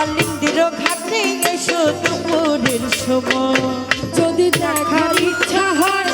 কালিন্দির ঘাটে এসো দুপুরের সময়। যদি দেখার ইচ্ছা হয়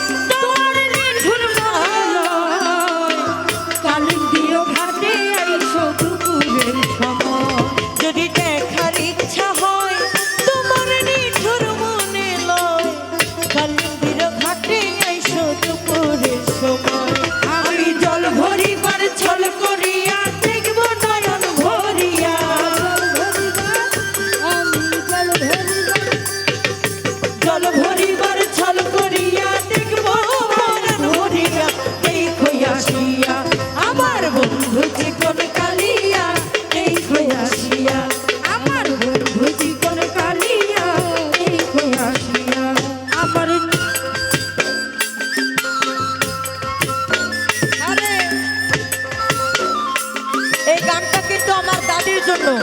জন্য।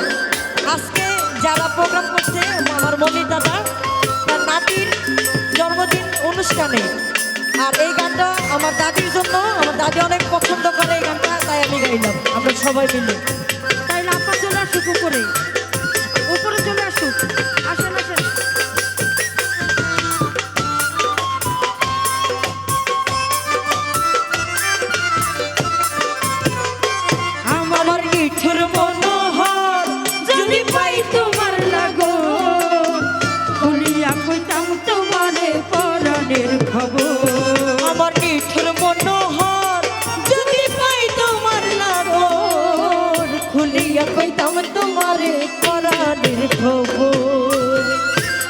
আজকে যারা প্রোগ্রাম করছে আমার মনির দাদা, তার নাতির জন্মদিন অনুষ্ঠানে। আর এই গানটা আমার দাদির জন্য, আমার দাদি অনেক পছন্দ করে এই গানটা, তাই আমি গাইলাম। আমরা সবাই মিলে। তাই লাফা চলে আসুক উপরে। উপরে চলে আসুক। আসেন আসেন। খুলিয়া কইতাম তোমারে পরাণের খবর।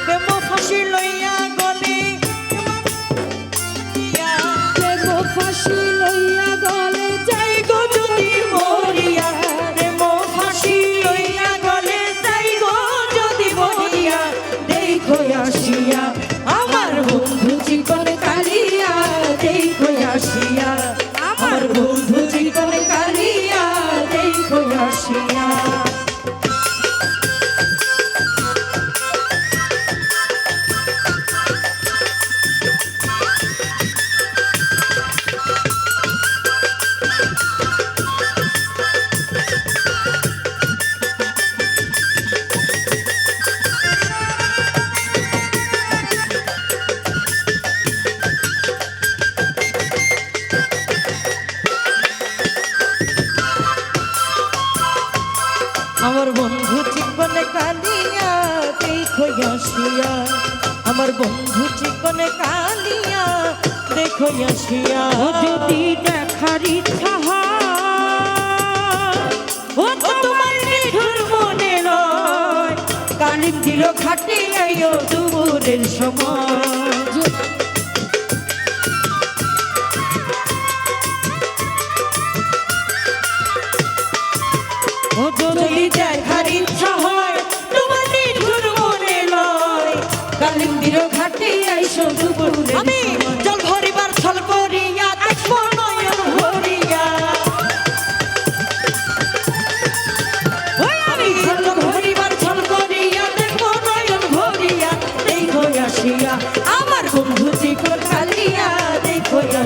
প্রেম ফাঁসি লইয়া গলে, প্রেম ফাঁসি লইয়া গলে যাই গো যদি মরিয়া। প্রেম ফাঁসি লইয়া গলে যাই গো যদি মরিয়া। দেখো আসিয়া আমার বন্ধু চিকনে কালিয়া দেখো আসিয়া আমার বন্ধু চিকনে কালিয়া দেখো আসিয়া যদি দেখার ইচ্ছা ও তোমার নিঠুর মনে নয়। কালিম দিল খাটে আইও দুপুরের সময়।